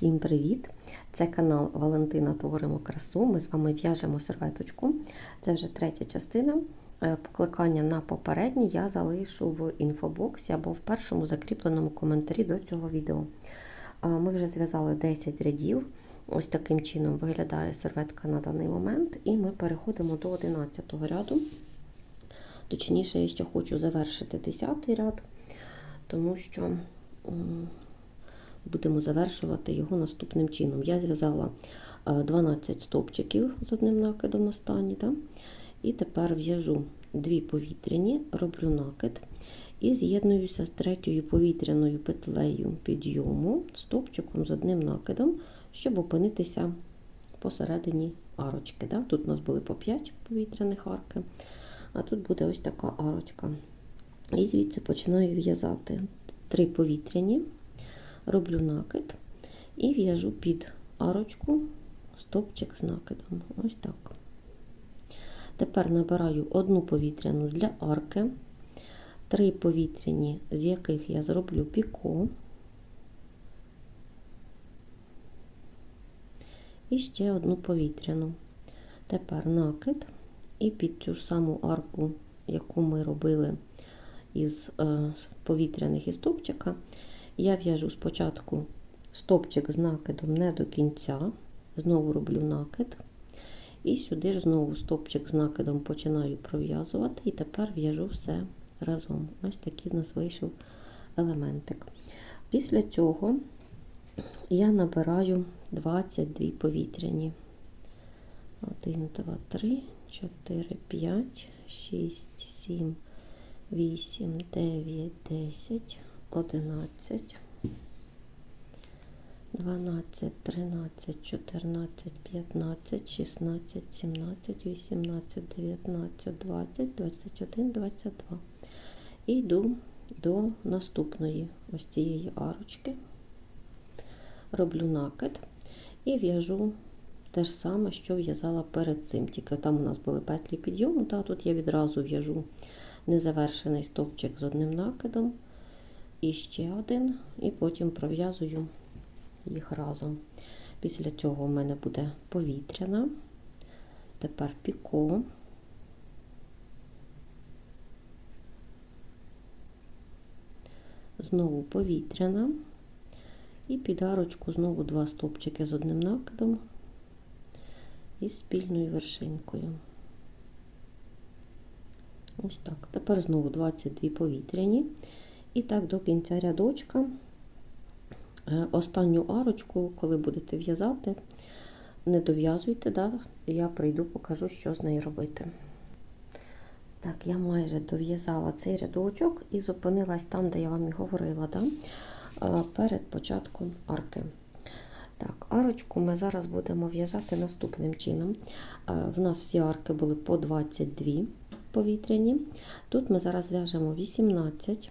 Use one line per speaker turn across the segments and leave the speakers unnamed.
Всім привіт! Це канал Валентина Творимо красу. Ми з вами в'яжемо серветочку. Це вже третя частина. Е, покликання на попередні я залишу в інфобоксі або в першому закріпленому коментарі до цього відео. Е, ми вже зв'язали 10 рядів. Ось таким чином виглядає серветка на даний момент, і ми переходимо до 11 го ряду. Точніше, я ще хочу завершити 10 й ряд, тому що будемо завершувати його наступним чином. Я зв'язала 12 е, стовпчиків з одним накидом останні. Да? І тепер в'яжу дві повітряні, роблю накид і з'єднуюся з третьою повітряною петлею підйому, стовпчиком з одним накидом, щоб опинитися посередині арочки. Да? Тут у нас були по 5 повітряних арки, а тут буде ось така арочка. І звідси починаю в'язати три повітряні роблю накид і в'яжу під арочку стопчик з накидом. Ось так. Тепер набираю одну повітряну для арки, три повітряні, з яких я зроблю піко. І ще одну повітряну. Тепер накид, і під цю ж саму арку, яку ми робили із е, повітряних і стовпчика, я в'яжу спочатку стопчик з накидом не до кінця, знову роблю накид. І сюди ж знову стопчик з накидом починаю пров'язувати, і тепер в'яжу все разом. Ось такий в нас вийшов елементик. Після цього я набираю 22 повітряні. 1, 2, 3, 4, 5, 6, 7, 8, 9, 10. 11, 12, 13, 14, 15, 16, 17, 18, 19, 20, 21, 22. І йду до наступної ось цієї арочки. Роблю накид і в'яжу те ж саме, що в'язала перед цим. Тільки там у нас були петлі підйому, та тут я відразу в'яжу незавершений стовпчик з одним накидом і ще один, і потім пров'язую їх разом. Після цього у мене буде повітряна, тепер піко. Знову повітряна. І підарочку, знову два стопчики з одним накидом і спільною вершинкою. Ось так. Тепер знову 22 повітряні. І так до кінця рядочка. Е, останню арочку, коли будете в'язати, не дов'язуйте, да? я прийду, покажу, що з нею робити. Так, я майже дов'язала цей рядочок і зупинилась там, де я вам і говорила, да? Е, перед початком арки. Так, арочку ми зараз будемо в'язати наступним чином. Е, в нас всі арки були по 22 повітряні. Тут ми зараз в'яжемо 18.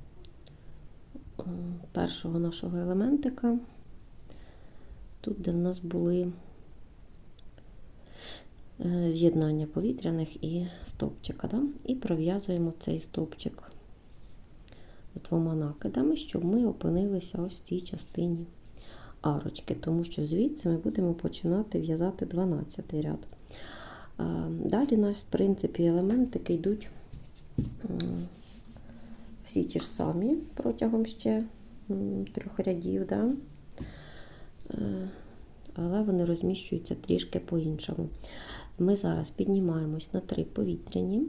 першого нашого елементика. Тут, де в нас були е, з'єднання повітряних і стовпчика. Да? І пров'язуємо цей стовпчик з двома накидами, щоб ми опинилися ось в цій частині арочки, тому що звідси ми будемо починати в'язати 12 ряд. Е, далі, наш, в принципі, елементики йдуть всі ті ж самі протягом ще трьох рядів. Да? Е, але вони розміщуються трішки по-іншому. Ми зараз піднімаємось на три повітряні,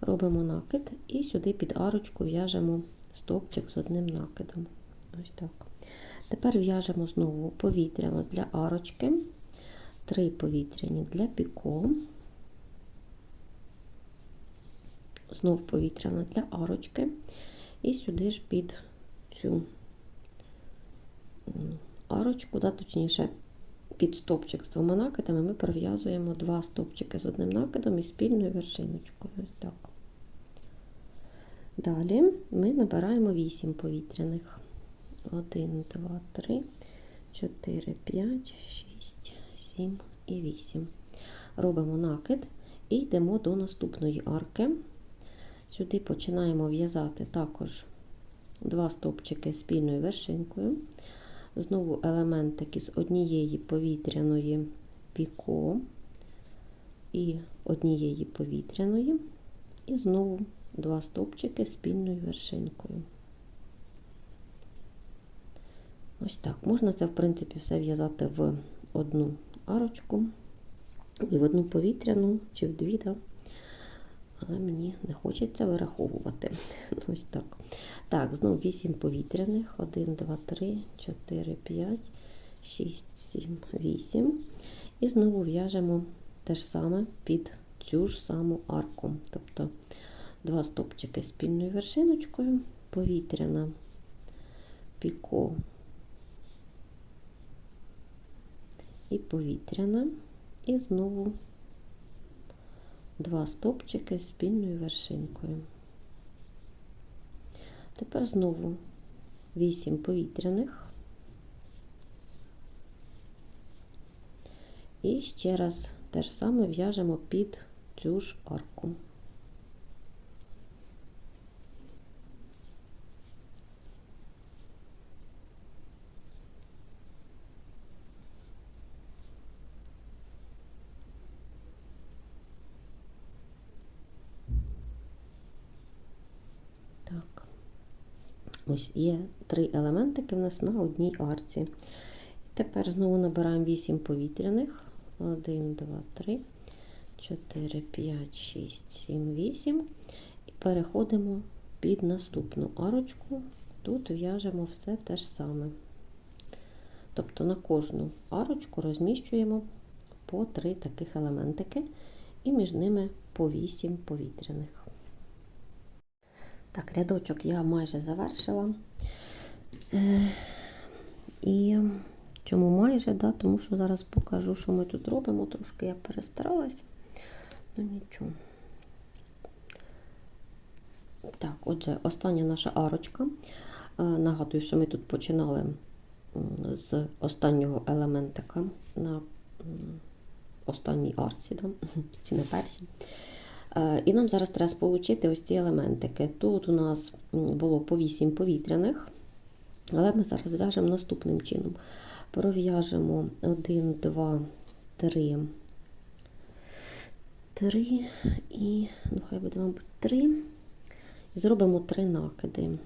робимо накид і сюди під арочку в'яжемо стовпчик з одним накидом. Ось так. Тепер в'яжемо знову повітряно для арочки, три повітряні для піко. знов повітряна для арочки. І сюди ж під цю арочку, да, точніше, під стопчик з двома накидами ми пров'язуємо два стопчики з одним накидом і спільною вершиночкою. Ось так. Далі ми набираємо 8 повітряних. 1, 2, 3, 4, 5, 6, 7 і 8. Робимо накид і йдемо до наступної арки. Сюди починаємо в'язати також два стовпчики спільною вершинкою. Знову елементики з однієї повітряної піко і однієї повітряної, і знову два стовпчики спільною вершинкою. Ось так. Можна це, в принципі, все в'язати в одну арочку, і в одну повітряну чи в дві. Да? але мені не хочеться вираховувати. Ось так. Так, знову 8 повітряних. 1, 2, 3, 4, 5, 6, 7, 8. І знову в'яжемо те ж саме під цю ж саму арку. Тобто два стопчики спільною вершиночкою, повітряна, піко і повітряна. І знову Два стовпчики з спільною вершинкою. Тепер знову 8 повітряних. І ще раз те ж саме в'яжемо під цю ж арку. Ось є три елементики в нас на одній арці. тепер знову набираємо 8 повітряних. 1, 2, 3, 4, 5, 6, 7, 8. І переходимо під наступну арочку. Тут в'яжемо все те ж саме. Тобто на кожну арочку розміщуємо по три таких елементики, і між ними по 8 повітряних. Так, рядочок я майже завершила. Е, І чому майже? да? Тому що зараз покажу, що ми тут робимо. Трошки я перестаралась, ну нічого. Так, отже, остання наша арочка. Е, нагадую, що ми тут починали з останнього елементика на останній арці, да? ці на першій. Е, і нам зараз треба сполучити ось ці елементики. Тут у нас було по 8 повітряних, але ми зараз в'яжемо наступним чином. Пров'яжемо 1, 2, 3, 3 і, ну хай буде, мабуть, 3. І зробимо 3 накиди.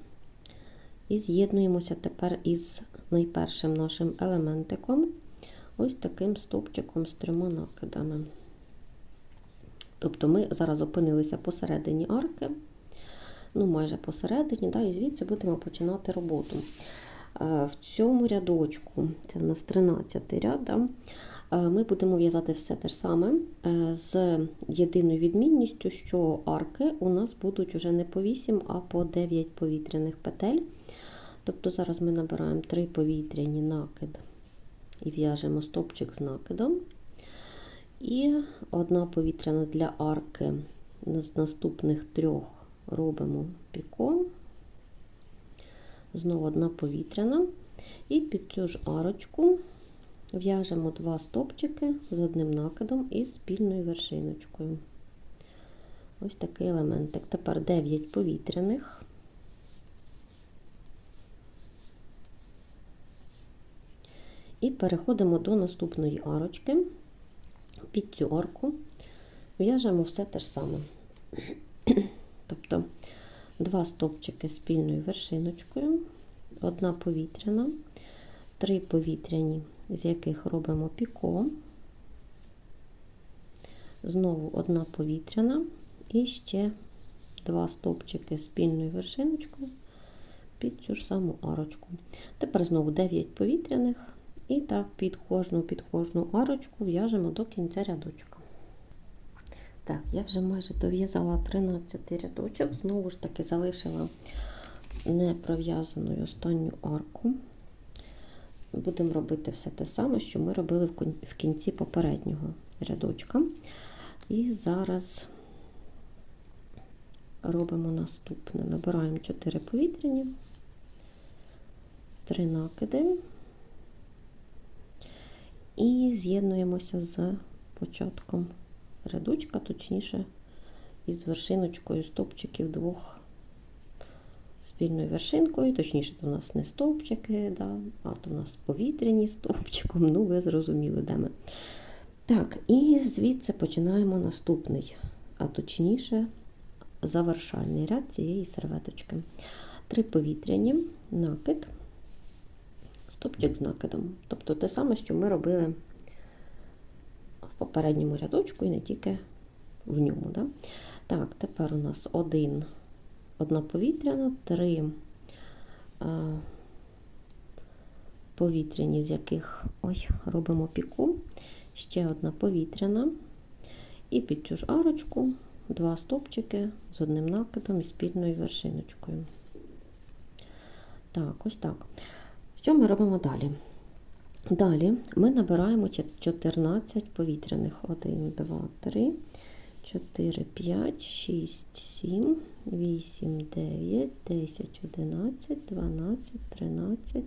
І з'єднуємося тепер із найпершим нашим елементиком, ось таким стовпчиком з трьома накидами. Тобто ми зараз опинилися посередині арки, ну майже посередині, да, і звідси будемо починати роботу. Е, в цьому рядочку, це в нас 13 ряд, да, е, ми будемо в'язати все те ж саме е, з єдиною відмінністю, що арки у нас будуть вже не по 8, а по 9 повітряних петель. Тобто зараз ми набираємо 3 повітряні накид і в'яжемо стопчик з накидом. І одна повітряна для арки з наступних трьох робимо піком. Знову одна повітряна. І під цю ж арочку в'яжемо два стопчики з одним накидом і спільною вершиночкою. Ось такий елементик. Тепер 9 повітряних. І переходимо до наступної арочки п'ятерку, в'яжемо ну, все те ж саме. Тобто два стопчики спільною вершиночкою, одна повітряна, три повітряні, з яких робимо піко, знову одна повітряна і ще два стопчики спільною вершиночкою під цю ж саму арочку. Тепер знову 9 повітряних. І так під кожну під кожну арочку в'яжемо до кінця рядочка. Так, я вже майже дов'язала 13 рядочок, знову ж таки залишила непров'язаною останню арку. Будемо робити все те саме, що ми робили в кінці попереднього рядочка. І зараз робимо наступне. Набираємо 4 повітряні, 3 накиди. І з'єднуємося з початком рядочка, точніше, із вершиночкою стовпчиків двох спільною вершинкою, точніше, то в нас не стовпчики, да, а то в нас повітряні стовпчиком, ну ви зрозуміли, де ми. Так, і звідси починаємо наступний, а точніше, завершальний ряд цієї серветочки. Три повітряні накид стопчик з накидом. Тобто те саме, що ми робили в попередньому рядочку і не тільки в ньому. Да? Так, тепер у нас один, одна повітряна, три а, повітряні, з яких ось робимо піку, ще одна повітряна. І під цю ж арочку два стопчики з одним накидом і спільною вершиночкою. Так, ось так. Що ми робимо далі? Далі ми набираємо 14 повітряних: 1, 2, 3, 4, 5, 6, 7, 8, 9, 10, 11, 12, 13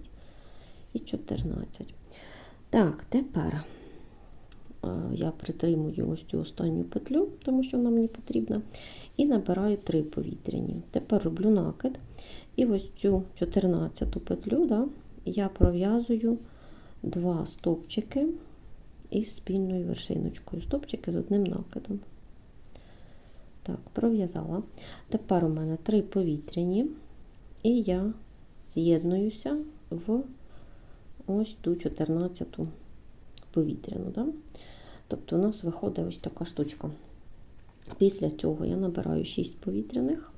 і 14. Так, тепер е, я притримую ось цю останню петлю, тому що вона мені потрібна. І набираю 3 повітряні. Тепер роблю накид. І ось цю 14 петлю. да, я пров'язую два стовпчики із спільною вершиночкою. Стопчики з одним накидом. Так, пров'язала. Тепер у мене три повітряні, і я з'єднуюся в ось ту 14 повітряну. Да? Тобто, у нас виходить ось така штучка. Після цього я набираю 6 повітряних.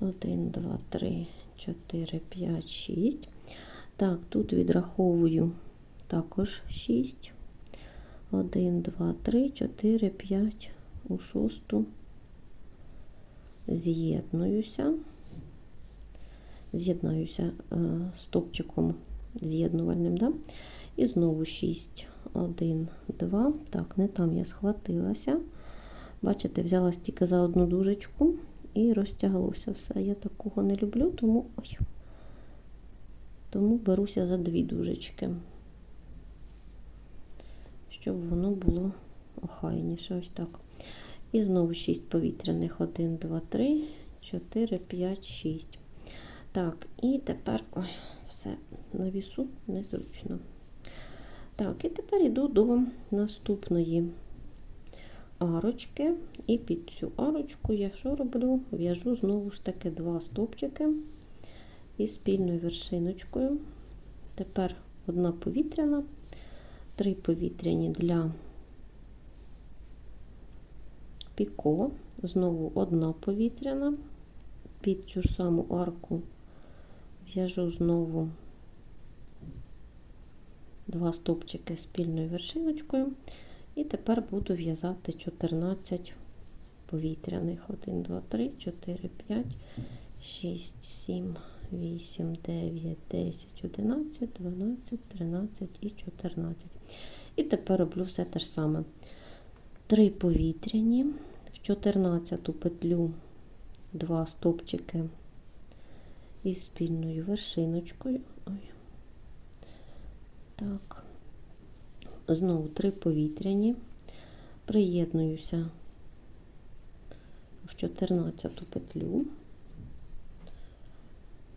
1, 2, 3, 4, 5, 6. Так, тут відраховую також 6. 1, 2, 3, 4, 5, у шосту з'єднуюся, з'єднаюся е, стопчиком з'єднувальним, да? і знову 6, 1, 2. Так, не там я схватилася. Бачите, взяла тільки за одну дужечку і розтяглося все. Я такого не люблю, тому ой тому беруся за дві дужечки, щоб воно було охайніше. Ось так. І знову 6 повітряних: 1, 2, 3, 4, 5, 6. Так, і тепер ой, все, на вісу незручно. Так, і тепер йду до наступної арочки. І під цю арочку я що роблю? В'яжу знову ж таки два стопчики і спільною вершиночкою. Тепер одна повітряна, три повітряні для піко, знову одна повітряна, під цю ж саму арку в'яжу знову два стопчики спільною вершиночкою. І тепер буду в'язати 14 повітряних. 1, 2, 3, 4, 5, 6, 7. 8, 9, 10, 11, 12, 13 і 14. І тепер роблю все те ж саме. Три повітряні, в 14 петлю два стопчики із спільною вершиночкою. Ой. Так, знову три повітряні, приєднуюся в 14 петлю.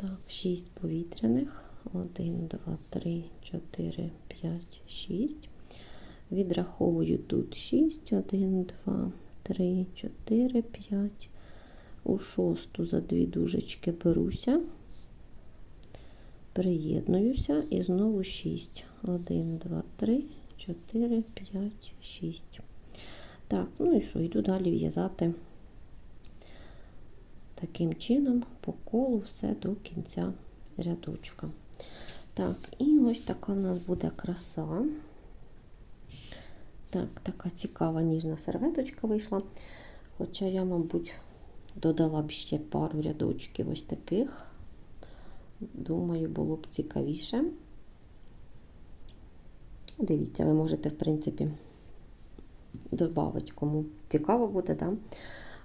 Так, 6 повітряних. 1, 2, 3, 4, 5, 6. Відраховую тут 6, 1, 2, 3, 4, 5. У шосту за дві дужечки беруся, приєднуюся і знову 6. 1, 2, 3, 4, 5, 6. Так, ну і що, йду далі в'язати таким чином по колу все до кінця рядочка. Так, і ось така в нас буде краса. Так, така цікава ніжна серветочка вийшла. Хоча я, мабуть, додала б ще пару рядочків ось таких. Думаю, було б цікавіше. Дивіться, ви можете, в принципі, додати, кому цікаво буде, Да?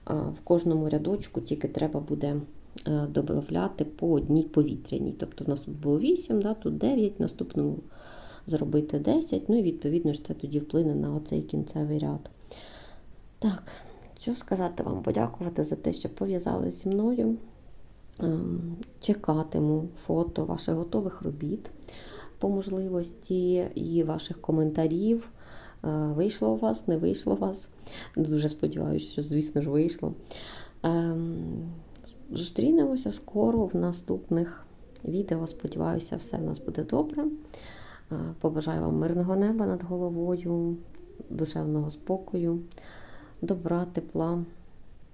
в кожному рядочку тільки треба буде е, додати по одній повітряній. Тобто в нас тут було 8, да, тут 9, наступному зробити 10. Ну і відповідно ж це тоді вплине на оцей кінцевий ряд. Так, що сказати вам, подякувати за те, що пов'язали зі мною. Ем, чекатиму фото ваших готових робіт по можливості і ваших коментарів. Е, вийшло у вас, не вийшло у вас. Дуже сподіваюся, що, звісно ж, вийшло. Ем, зустрінемося скоро в наступних відео. Сподіваюся, все в нас буде добре. Е, побажаю вам мирного неба над головою, душевного спокою, добра, тепла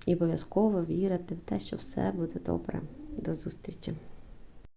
і обов'язково вірити в те, що все буде добре. До зустрічі!